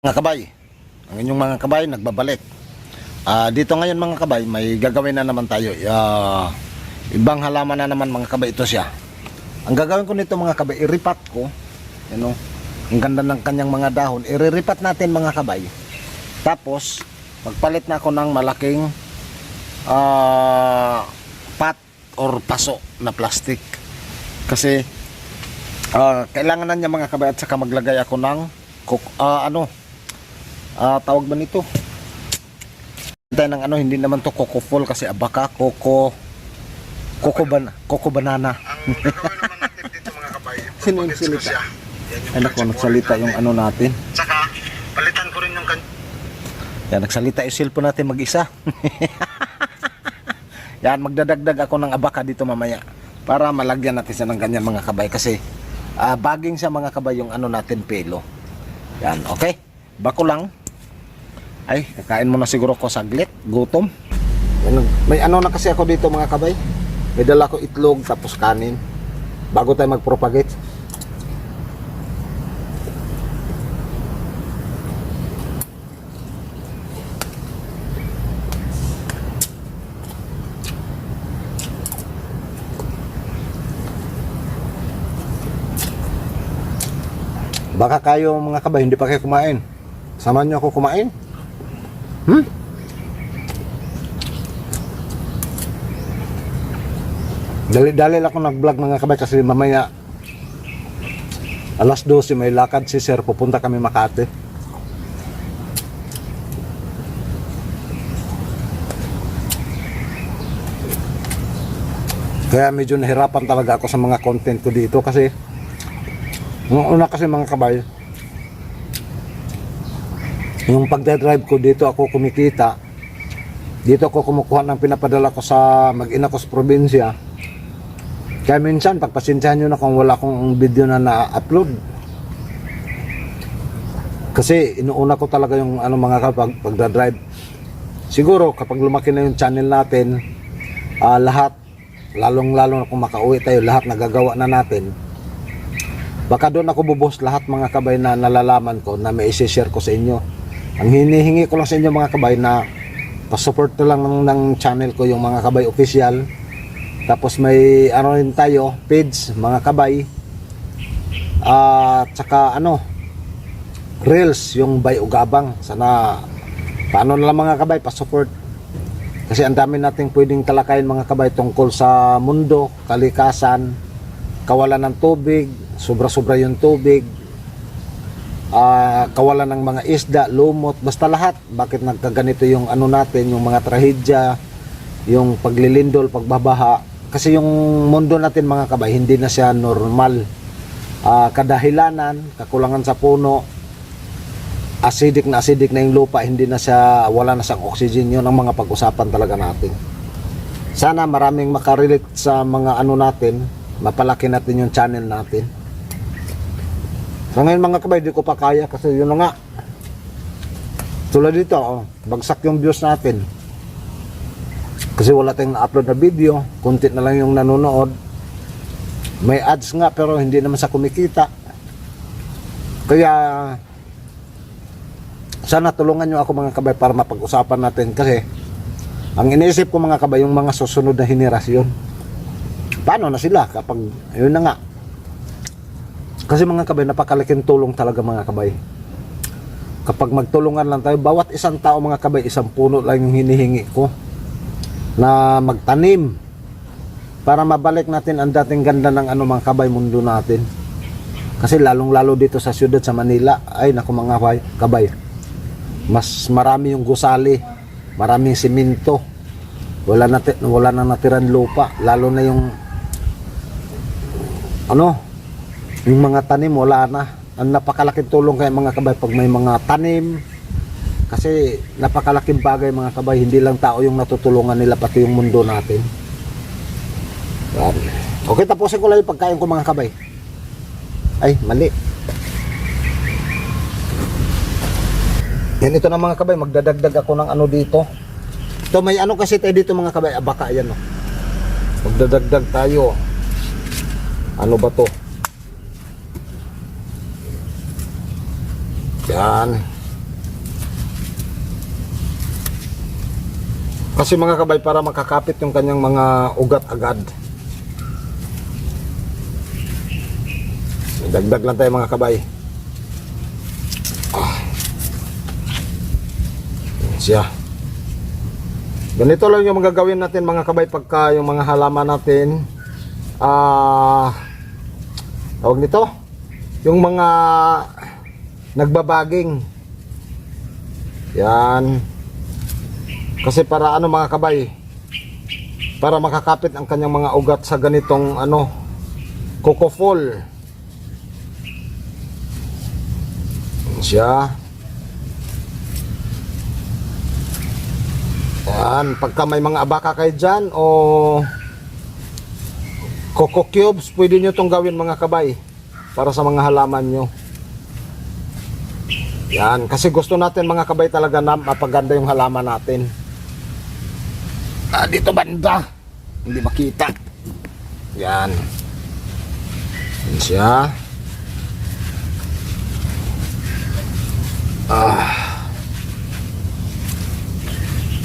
Mga kabay, ang inyong mga kabay nagbabalik. Ah, dito ngayon mga kabay, may gagawin na naman tayo. Ah, ibang halaman na naman mga kabay ito siya. Ang gagawin ko nito mga kabay, iripat ko. Ano? Ang ganda ng kanyang mga dahon. Iriripat natin mga kabay. Tapos, magpalit na ako ng malaking ah, pat or paso na plastic. Kasi ah, kailangan na niya mga kabay at saka maglagay ako ng kuk- ah, ano ah tawag ba nito? Tayo ng ano, hindi naman to coco full kasi abaka, coco, coco, ban coco banana. Ang gagawin naman natin dito mga kabay, Sino yung. Yan yung Ay naku, principle nagsalita yung natin. ano natin. Tsaka, palitan ko rin yung kan... Yan, nagsalita yung cellphone natin mag-isa. Yan, magdadagdag ako ng abaka dito mamaya para malagyan natin siya ng ganyan mga kabay kasi ah, baging siya mga kabay yung ano natin pelo. Yan, okay? Bako lang. Ay, kakain mo na siguro ko saglit. Gutom. May ano na kasi ako dito mga kabay. May dala ko itlog tapos kanin. Bago tayo mag-propagate. Baka kayo mga kabay, hindi pa kayo kumain. Samahan niyo ako kumain. Hmm? Dali-dali lang ako nag-vlog mga kabay kasi mamaya alas 12 may lakad si sir pupunta kami Makati. Kaya medyo nahirapan talaga ako sa mga content ko dito kasi Nung una kasi mga kabay, yung pagdadrive ko dito ako kumikita, dito ako kumukuha ng pinapadala ko sa mag-ina ko sa probinsya. Kaya minsan, pagpasensyahan nyo na kung wala akong video na na-upload. Kasi inuuna ko talaga yung ano mga kapag pagdadrive. Siguro kapag lumaki na yung channel natin, ah, lahat, lalong-lalo na kung makauwi tayo, lahat nagagawa na natin. Baka doon ako bubos lahat mga kabay na nalalaman ko na may isi-share ko sa inyo. Ang hinihingi ko lang sa inyo mga kabay na pa-support na lang ng, channel ko yung mga kabay official. Tapos may ano rin tayo, page, mga kabay. At saka ano, reels, yung bay ugabang. Sana, paano na lang mga kabay, pa-support. Kasi ang dami nating pwedeng talakayin mga kabay tungkol sa mundo, kalikasan, kawalan ng tubig, sobra-sobra yung tubig, ah, kawalan ng mga isda, lumot, basta lahat. Bakit nagkaganito yung ano natin, yung mga trahedya, yung paglilindol, pagbabaha. Kasi yung mundo natin mga kabay, hindi na siya normal. Ah, kadahilanan, kakulangan sa puno, acidic na acidic na yung lupa, hindi na siya, wala na siyang oxygen, yun ang mga pag-usapan talaga natin. Sana maraming makarelate sa mga ano natin, mapalaki natin yung channel natin. So ngayon mga kabay, di ko pa kaya kasi yun na nga. Tulad dito, oh, bagsak yung views natin. Kasi wala tayong na-upload na video, kunti na lang yung nanonood. May ads nga pero hindi naman sa kumikita. Kaya sana tulungan nyo ako mga kabay para mapag-usapan natin kasi ang iniisip ko mga kabay yung mga susunod na henerasyon. Paano na sila kapag yun na nga kasi mga kabay, napakalaking tulong talaga mga kabay. Kapag magtulungan lang tayo, bawat isang tao mga kabay, isang puno lang yung hinihingi ko na magtanim para mabalik natin ang dating ganda ng ano mga kabay mundo natin. Kasi lalong lalo dito sa siyudad sa Manila, ay naku mga kabay. Mas marami yung gusali, maraming simento. Wala na wala na natiran lupa, lalo na yung ano, yung mga tanim wala na. Ang napakalaking tulong kaya mga kabay pag may mga tanim. Kasi napakalaking bagay mga kabay hindi lang tao yung natutulungan nila pati yung mundo natin. Yan. okay tapusin ko lang yung pagkain ko mga kabay. Ay mali. Yan ito na mga kabay. Magdadagdag ako ng ano dito. Ito may ano kasi tayo dito mga kabay. Abaka yan oh. magdadagdag tayo. Ano ba to Yan. Kasi mga kabay para makakapit yung kanyang mga ugat agad. So, dagdag lang tayo mga kabay. Ah. Yan siya. Ganito lang yung magagawin natin mga kabay pagka yung mga halaman natin. Ah, tawag nito? Yung mga nagbabaging. Yan. Kasi para ano mga kabay para makakapit ang kanyang mga ugat sa ganitong ano kokofol siya. Yan. Pagka may mga abaka kayo dyan o coco cubes pwede nyo itong gawin mga kabay para sa mga halaman nyo yan. Kasi gusto natin mga kabay talaga na mapaganda yung halaman natin. Ah, dito banda. Hindi makita. Yan. Yan siya. Ah.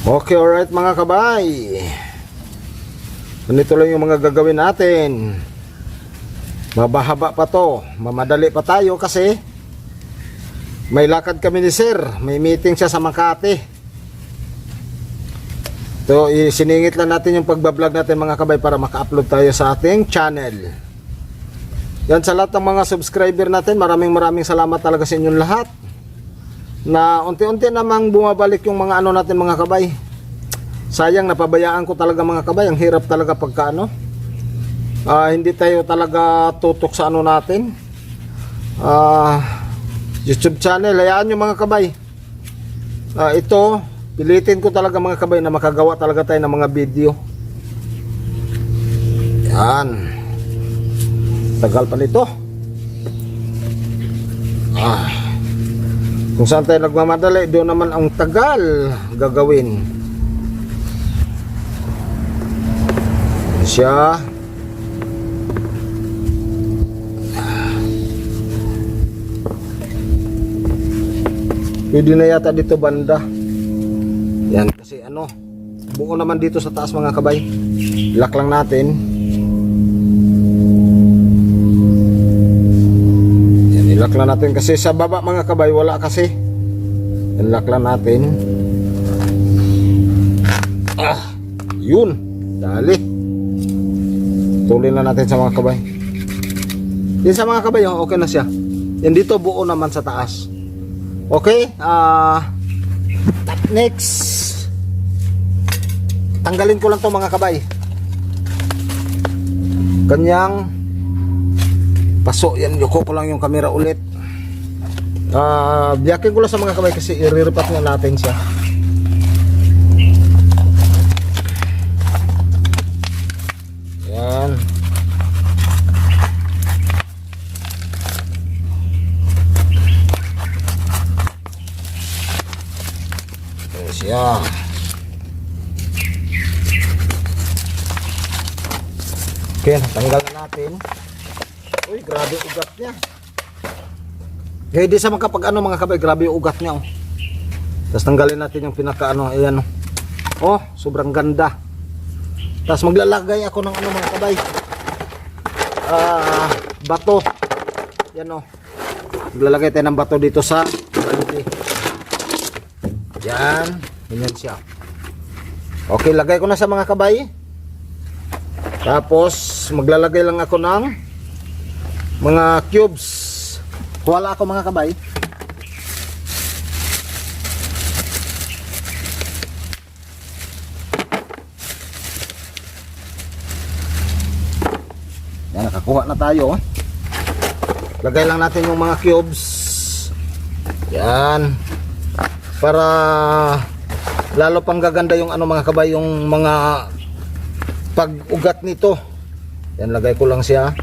Okay alright mga kabay. Ganito lang yung mga gagawin natin. Mabahaba pa to. Mamadali pa tayo kasi may lakad kami ni sir may meeting siya sa Makati So, isiningit lang natin yung pagbablog natin mga kabay para maka-upload tayo sa ating channel. Yan sa lahat ng mga subscriber natin, maraming maraming salamat talaga sa inyong lahat. Na unti-unti namang bumabalik yung mga ano natin mga kabay. Sayang napabayaan ko talaga mga kabay, ang hirap talaga pagka ano. Ah, hindi tayo talaga tutok sa ano natin. Ah, YouTube channel, hayaan nyo mga kabay. Ah, ito, pilitin ko talaga mga kabay na makagawa talaga tayo ng mga video. Yan. Tagal pa nito. Ah. Kung saan tayo nagmamadali, doon naman ang tagal gagawin. Yan siya. Pwede na yata dito banda. Yan kasi ano, buo naman dito sa taas mga kabay. Lock lang natin. Yan, ilak lang natin kasi sa baba mga kabay wala kasi. Yan, lang natin. Ah, yun. Dali. Tuloy na natin sa mga kabay. Yan sa mga kabay, oh, okay na siya. Yan dito buo naman sa taas. Okay, ah next. Tanggalin ko lang to mga kabay. Kanyang paso. Yan yuko ko lang yung camera ulit. Ah biyakin ko lang sa mga kabay kasi iriripat nga natin siya yan Ayan siya. Okay, tanggal na natin. Uy, grabe ugat niya. Kaya di sa makapag ano mga kabay, grabe yung ugat niya. Oh. Tapos tanggalin natin yung pinaka ano, ayan oh. Oh, sobrang ganda. Tapos maglalagay ako ng ano mga kabay. Ah, bato. Yan oh. Maglalagay tayo ng bato dito sa balde. Yan. Ganyan siya. Okay, lagay ko na sa mga kabay. Tapos, maglalagay lang ako ng mga cubes. Wala ako mga kabay. Yan, nakakuha na tayo. Lagay lang natin yung mga cubes. Yan para lalo pang gaganda yung ano mga kabay yung mga pag-ugat nito. Yan lagay ko lang siya.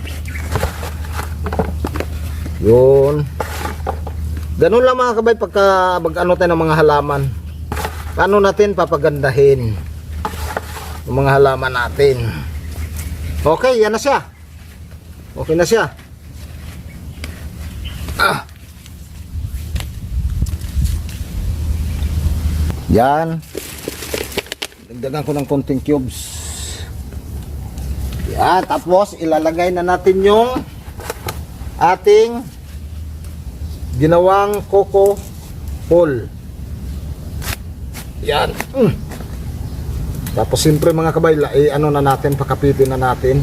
Yun. Ganun lang mga kabay pagka mag ano tayo ng mga halaman. Paano natin papagandahin yung mga halaman natin? Okay yan na siya. Okay na siya. Ah Yan. Dagdagan ko ng konting cubes. Yan, tapos ilalagay na natin yung ating ginawang coco pole. Yan. Mm. Tapos siyempre mga kabay, la- eh, ano na natin, pakapitin na natin.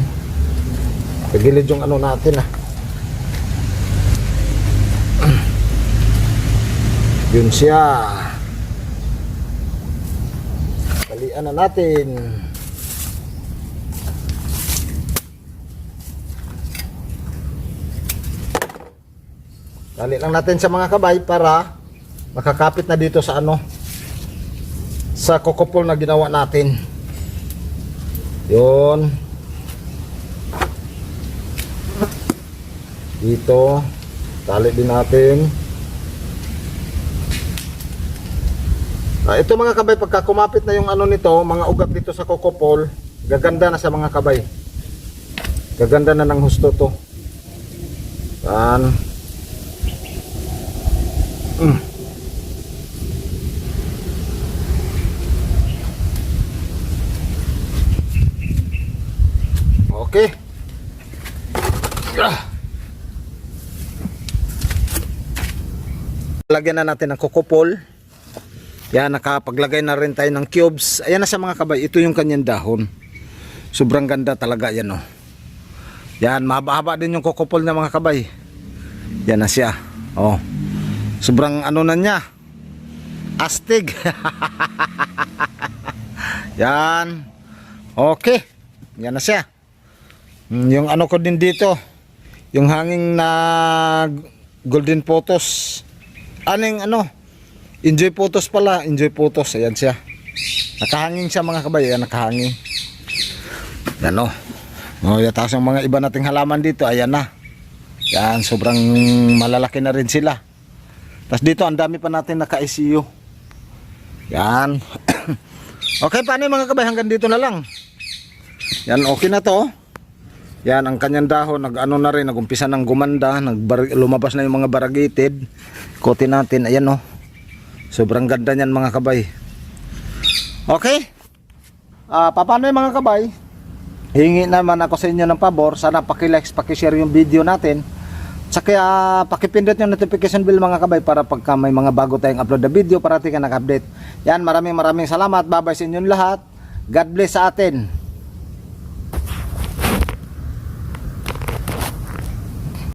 Pagilid yung ano natin ah. Yun siya. Talian na natin. Tali lang natin sa mga kabay para makakapit na dito sa ano sa kokopol na ginawa natin. Yun. Dito. Tali din natin. Ah, ito mga kabay, pagka kumapit na yung ano nito, mga ugat dito sa kokopol, gaganda na sa mga kabay. Gaganda na ng husto to. Yan. Mm. Okay. Ah. Lagyan na natin ng kokopol. Yan, nakapaglagay na rin tayo ng cubes. Ayan na sa mga kabay. Ito yung kanyang dahon. Sobrang ganda talaga yan, oh. Yan, mahaba-haba din yung kokopol ng mga kabay. Yan na siya. Oh. Sobrang ano na niya. Astig. yan. Okay. Yan na siya. Mm, Yung ano ko din dito. Yung hanging na golden photos. Aning ano? Enjoy photos pala, enjoy photos. Ayan siya. Nakahanging siya mga kabay, ayan nakahanging. Yan o. Oh, yatas yung mga iba nating halaman dito, ayan na. Yan, sobrang malalaki na rin sila. Tapos dito, ang dami pa natin naka-ICU. Yan. okay, paano yung mga kabay? Hanggang dito na lang. Yan, okay na to. Yan, ang kanyang dahon, nag-ano na rin, nagumpisa ng gumanda, nag lumabas na yung mga variegated. Kote natin, ayan o. Sobrang ganda niyan mga kabay. Okay? Ah, paano mga kabay? Hingi naman ako sa inyo ng pabor, sana paki-like, paki-share yung video natin. Tsaka uh, pakipindot yung notification bell mga kabay para pagka may mga bago tayong upload na video, parati ka nag-update. Yan, maraming maraming salamat. Bye-bye sa inyong lahat. God bless sa atin.